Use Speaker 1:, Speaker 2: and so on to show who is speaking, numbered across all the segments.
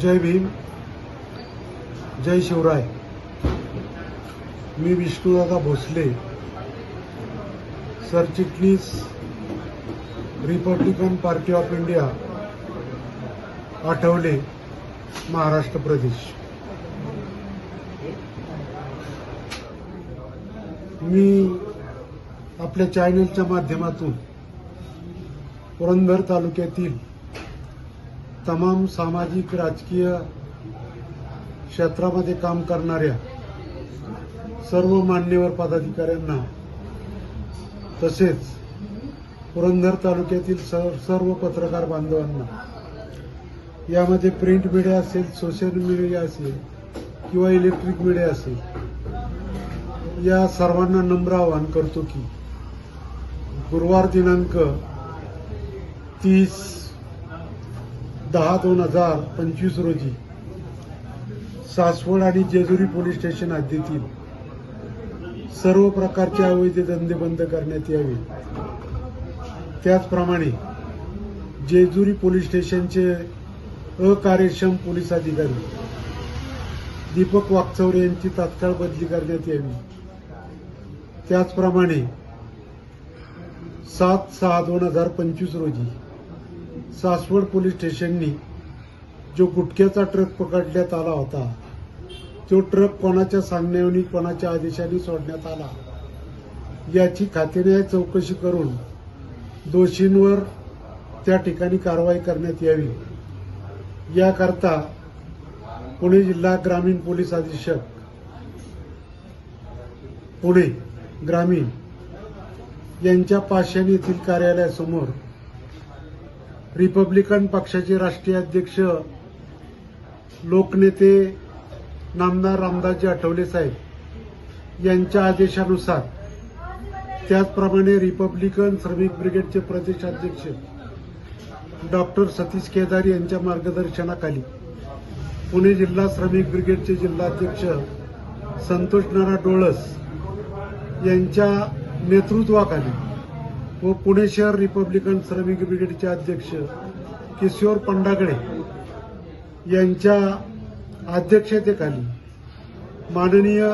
Speaker 1: जय भीम जय शिवराय. मी विष्णुदादा भोसले सरचिटणीस Republican Party of India Athawale Maharashtra प्रदेश. मी आपल्या चॅनलच्या माध्यमातून पुरंदर तालुक्यातील तमाम सामाजिक राजकीय क्षेत्रामध्ये काम करणाऱ्या सर्व मान्यवर पदाधिकाऱ्यांना तसेच पुरंदर तालुक्यातील सर- सर्व पत्रकार बांधवांना यामध्ये प्रिंट मीडिया असेल सोशल मीडिया असेल किंवा इलेक्ट्रिक मीडिया असेल या सर्वांना नम्र आवाहन करतो की गुरुवार दिनांक तीस दहा दोन हजार पंचवीस रोजी सासवड आणि जेजुरी पोलीस स्टेशन हद्दीतील सर्व प्रकारचे अवैध धंदे बंद करण्यात यावे. त्याचप्रमाणे जेजुरी पोलीस स्टेशनचे अकार्यक्षम पोलीस अधिकारी दीपक वाकचौरे यांची तात्काळ बदली करण्यात यावी. त्याचप्रमाणे सात सहा दोन हजार पंचवीस रोजी सासवड पोलीस स्टेशननी जो गुटख्याचा ट्रक पकडण्यात आला होता तो ट्रक कोणाच्या सांगण्याने कोणाच्या आदेशाने सोडण्यात आला याची खात्रीने चौकशी करून दोषींवर त्या ठिकाणी कारवाई करण्यात यावी. याकरता पुणे जिल्हा ग्रामीण पोलीस अधीक्षक पुणे ग्रामीण यांच्या पाषाण येथील कार्यालयासमोर रिपब्लिकन पक्षाचे राष्ट्रीय अध्यक्ष लोकनेते नामदार रामदासजी आठवले साहेब यांच्या आदेशानुसार त्याचप्रमाणे रिपब्लिकन श्रमिक ब्रिगेडचे प्रदेशाध्यक्ष डॉक्टर सतीश केदार यांच्या मार्गदर्शनाखाली पुणे जिल्हा श्रमिक ब्रिगेडचे जिल्हाध्यक्ष संतोष नारा डोळस यांच्या नेतृत्वाखाली व पुणे शहर रिपब्लिकन श्रमिक ब्रिगेडचे अध्यक्ष किशोर पंडागडे यांच्या अध्यक्षतेखाली माननीय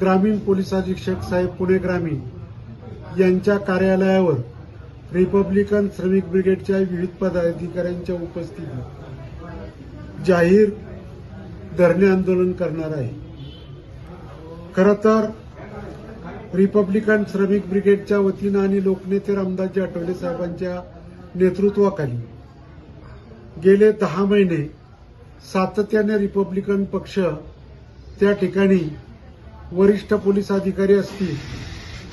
Speaker 1: ग्रामीण पोलीस अधीक्षक साहेब पुणे ग्रामीण यांच्या कार्यालयावर रिपब्लिकन श्रमिक ब्रिगेडच्या विविध पदाधिकाऱ्यांच्या उपस्थितीत जाहीर धरणे आंदोलन करणार आहे. खरं तर रिपब्लिकन श्रमिक ब्रिगेडच्या वतीनं आणि लोकनेते रामदासजी आठवले साहेबांच्या नेतृत्वाखाली गेले दहा महिने सातत्याने रिपब्लिकन पक्ष त्या ठिकाणी वरिष्ठ पोलीस अधिकारी असतील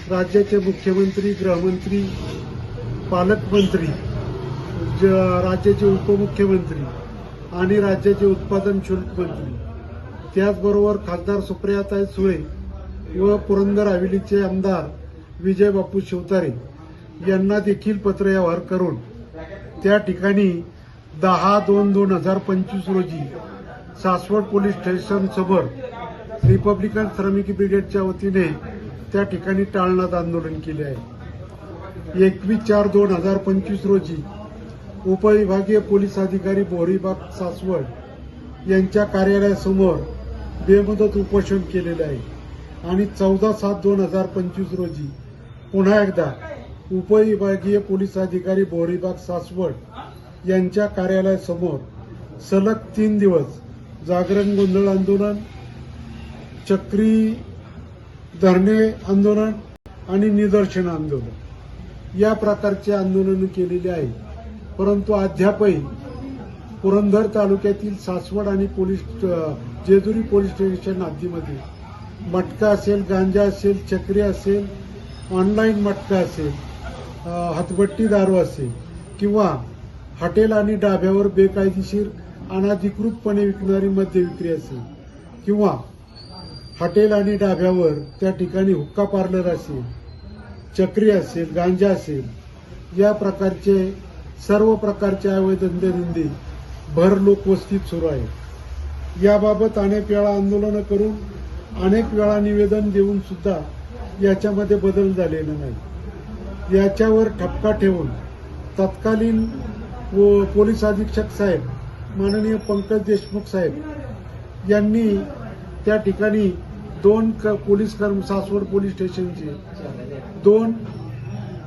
Speaker 1: राज्याचे मुख्यमंत्री गृहमंत्री पालकमंत्री ज- राज्याचे उपमुख्यमंत्री आणि राज्याचे उत्पादन शुल्क मंत्री. त्याचबरोबर खासदार सुप्रियाताई सुळे व पुरंदर हवेलीचे आमदार विजय बापू शिवतारे यांना देखील पत्रव्यवहार करून त्या ठिकाणी दहा दोन दोन हजार पंचवीस रोजी सासवड पोलीस स्टेशन समोर रिपब्लिकन श्रमिक ब्रिगेडच्या वतीने त्या ठिकाणी टाळण्यात आंदोलन केले आहे. एकवीस चार दोन हजार पंचवीस रोजी उपविभागीय पोलीस अधिकारी बोरीबाग सासवड यांच्या कार्यालयासमोर बेमुदत उपोषण केलेलं आहे. आणि चौदा सात दोन हजार पंचवीस रोजी पुन्हा एकदा उपविभागीय पोलीस अधिकारी बोरीबाग सासवड यांच्या कार्यालयासमोर सलग तीन दिवस जागरण गोंधळ आंदोलन चक्री धरणे आंदोलन आणि निदर्शन आंदोलन. या प्रकारचे आंदोलन केलेले आहे. परंतु अद्यापही पुरंदर तालुक्यातील सासवड आणि पोलीस जेजुरी पोलीस स्टेशन हद्दीमध्ये मटका असेल गांजा असेल चक्री असेल ऑनलाईन मटका असेल हातबट्टी हातभट्टी दारू असेल किंवा हॉटेल आणि डाब्यावर बेकायदेशीर अनाधिकृतपणे विकणारी मद्य विक्री असेल किंवा हॉटेल आणि डाब्यावर त्या ठिकाणी हुक्का पार्लर असेल चक्री असेल गांजा असेल या प्रकारचे सर्व प्रकारचे अवैध धंदे भर लोकवस्तीत सुरू आहे याबाबत अनेक वेळा आंदोलनं करून अनेक वेळा निवेदन देऊन सुद्धा याच्यामध्ये बदल झालेला नाही. याच्यावर ठपका ठेवून तत्कालीन व पोलीस अधीक्षक साहेब माननीय पंकज देशमुख साहेब यांनी त्या ठिकाणी दोन क- पोलीस कर्म सासवड पोलीस स्टेशनचे दोन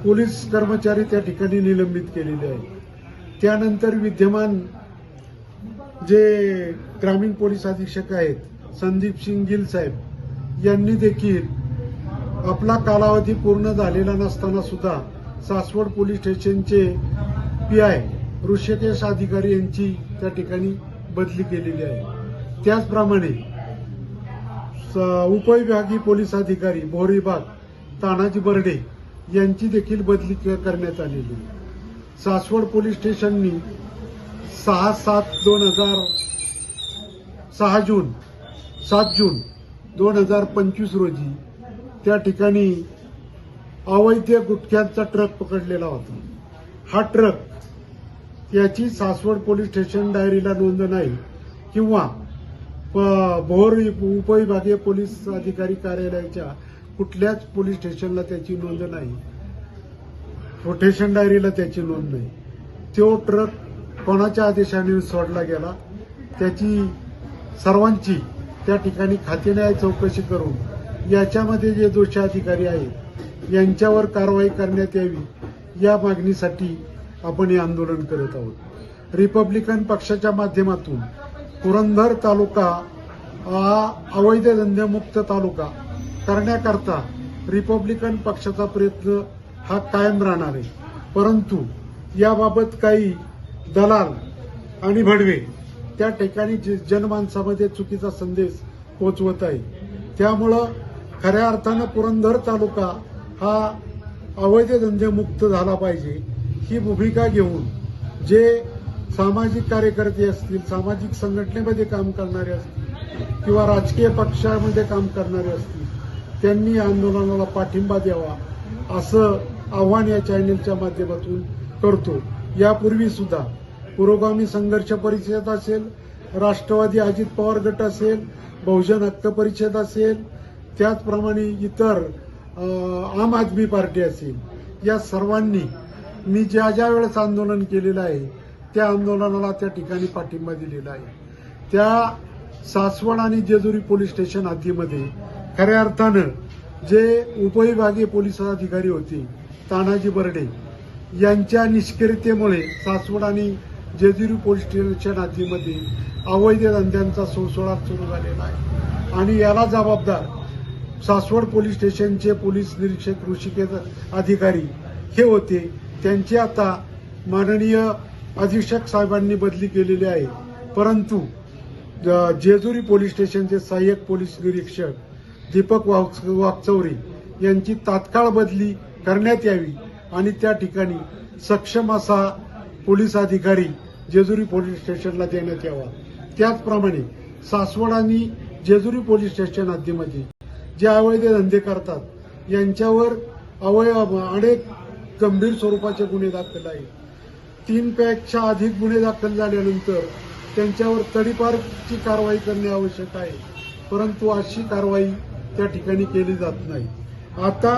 Speaker 1: पोलीस कर्मचारी त्या ठिकाणी निलंबित केलेले आहेत. त्यानंतर विद्यमान जे ग्रामीण पोलीस अधीक्षक आहेत संदीप सिंग गिल साहेब यांनी देखील आपला कालावधी पूर्ण झालेला नसताना सुद्धा सासवड पोलीस स्टेशनचे पी आय ऋषिकेश अधिकारी यांची त्या ठिकाणी बदली केलेली आहे. त्याचप्रमाणे उपविभागीय पोलीस अधिकारी भोर तानाजी बर्डे यांची देखील बदली करण्यात आलेली सासवड पोलीस स्टेशननी सहा सात दोन हजार सहा जून सात जून दोन हजार पंचवीस रोजी त्या ठिकाणी अवैध गुटख्यांचा ट्रक पकडलेला होता. हा ट्रक याची सासवड पोलीस स्टेशन डायरीला नोंद नाही किंवा प- भोर उपविभागीय पोलीस अधिकारी कार्यालयाच्या कुठल्याच पोलीस स्टेशनला त्याची नोंद नाही. रोटेशन डायरीला त्याची नोंद नाही. तो ट्रक कोणाच्या आदेशाने सोडला गेला? त्याची सर्वांची त्या ठिकाणी खातेन्याय चौकशी करून याच्यामध्ये जे दोषी अधिकारी आहेत यांच्यावर कारवाई करण्यात यावी या मागणीसाठी आपण हे आंदोलन करत आहोत. रिपब्लिकन पक्षाच्या माध्यमातून पुरंदर तालुका हा अवैध धंदेमुक्त तालुका करण्याकरता रिपब्लिकन पक्षाचा प्रयत्न हा कायम राहणार आहे. परंतु याबाबत काही दलाल आणि भडवे त्या ठिकाणी जनमानसामध्ये चुकीचा संदेश पोचवत आहे. त्यामुळं खऱ्या अर्थानं पुरंदर तालुका हा अवैध धंदेमुक्त झाला पाहिजे ही भूमिका घेऊन जे सामाजिक कार्यकर्ते असतील सामाजिक संघटनेमध्ये काम करणारे असतील किंवा राजकीय पक्षामध्ये काम करणारे असतील त्यांनी आंदोलनाला पाठिंबा द्यावा असं आव्हान या चॅनेलच्या माध्यमातून करतो. यापूर्वी सुद्धा पुरोगामी संघर्ष परिषद असेल राष्ट्रवादी अजित पवार गट असेल बहुजन हक्क परिषद असेल त्याचप्रमाणे इतर आम आदमी पार्टी असेल या सर्वांनी मी ज्या ज्या वेळेस आंदोलन केलेलं आहे त्या आंदोलनाला त्या ठिकाणी पाठिंबा दिलेला आहे. त्या सासवड आणि जेजुरी पोलीस स्टेशन हद्दीमध्ये खऱ्या अर्थानं जे उपविभागीय पोलीस अधिकारी होते तानाजी बर्डे यांच्या निष्क्रियतेमुळे सासवड आणि जेजुरी पोलीस स्टेशनच्या हद्दीमध्ये अवैध धंद्यांचा सोसोळा सुरू झालेला आहे. आणि याला जबाबदार सासवड पोलीस स्टेशनचे पोलीस निरीक्षक ऋषिकेश अधिकारी हे होते. त्यांची आता माननीय अधीक्षक साहेबांनी बदली केलेली आहे. परंतु ज- जेजुरी पोलीस स्टेशनचे सहाय्यक पोलीस निरीक्षक दीपक वाग- वागचौरे यांची तात्काळ बदली करण्यात यावी आणि त्या ठिकाणी सक्षम असा पोलीस अधिकारी जेजुरी पोलीस स्टेशनला देण्यात यावा. त्याचप्रमाणे सासवड आणि जेजुरी पोलीस स्टेशन हद्दीमध्ये जे अवैध धंदे करतात यांच्यावर अवय अनेक गंभीर स्वरूपाचे गुन्हे दाखल आहेत. तीन पेक्षा अधिक गुन्हे दाखल झाल्यानंतर त्यांच्यावर तडीपारची कारवाई करणे आवश्यक आहे परंतु अशी कारवाई त्या ठिकाणी केली जात नाही. आता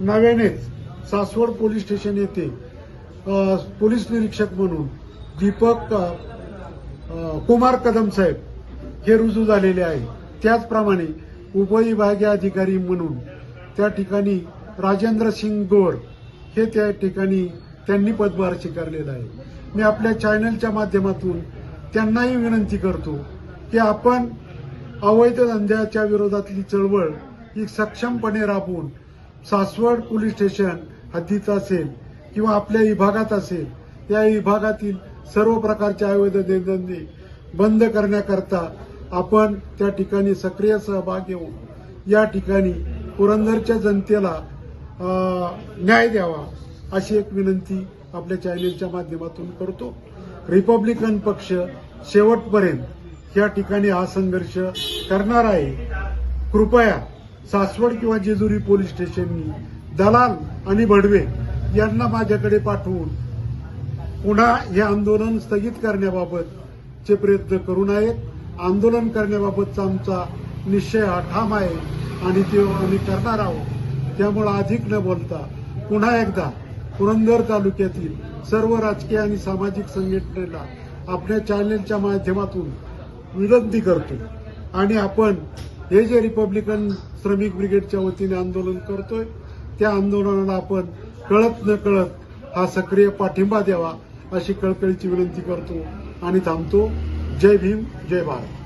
Speaker 1: नव्यानेच सासवड पोलीस स्टेशन येथे पोलीस निरीक्षक म्हणून दीपक कुमार कदम साहेब हे रुजू झालेले आहे. त्याचप्रमाणे उपविभागीय अधिकारी म्हणून त्या ठिकाणी राजेंद्र सिंग गोर हे त्या ठिकाणी त्यांनी पदभार स्वीकारलेला आहे. मी आपल्या चॅनलच्या माध्यमातून त्यांनाही विनंती करतो की आपण अवैध धंद्याच्या विरोधातली चळवळ ही सक्षमपणे राबवून सासवड पोलीस स्टेशन हद्दीत असेल किंवा आपल्या विभागात असेल या विभागातील सर्व प्रकारचे अवैध धंदे बंद करण्याकरता आपण त्या ठिकाणी सक्रिय सहभाग घेऊन या ठिकाणी पुरंदरच्या जनतेला न्याय द्यावा अशी एक विनंती आपल्या चॅनेलच्या माध्यमातून करतो. रिपब्लिकन पक्ष शेवटपर्यंत या ठिकाणी हा संघर्ष करणार आहे. कृपया सासवड किंवा जेजुरी पोलीस स्टेशननी दलाल आणि भडवे यांना माझ्याकडे पाठवून पुन्हा हे आंदोलन स्थगित करण्याबाबतचे प्रयत्न करू नयेत. आंदोलन करण्याबाबतचा आमचा निश्चय हा ठाम आहे आणि ते आम्ही करणार आहोत. त्यामुळे अधिक न बोलता पुन्हा एकदा पुरंदर तालुक्यातील सर्व राजकीय आणि सामाजिक संघटनेला आपल्या चॅनेलच्या माध्यमातून विनंती करतो आणि आपण हे जे रिपब्लिकन श्रमिक ब्रिगेडच्या वतीने आंदोलन करतोय त्या आंदोलनाला आपण कळत न कळत हा सक्रिय पाठिंबा द्यावा अशी कळकळीची विनंती करतो आणि थांबतो. जय भीम जय भारत.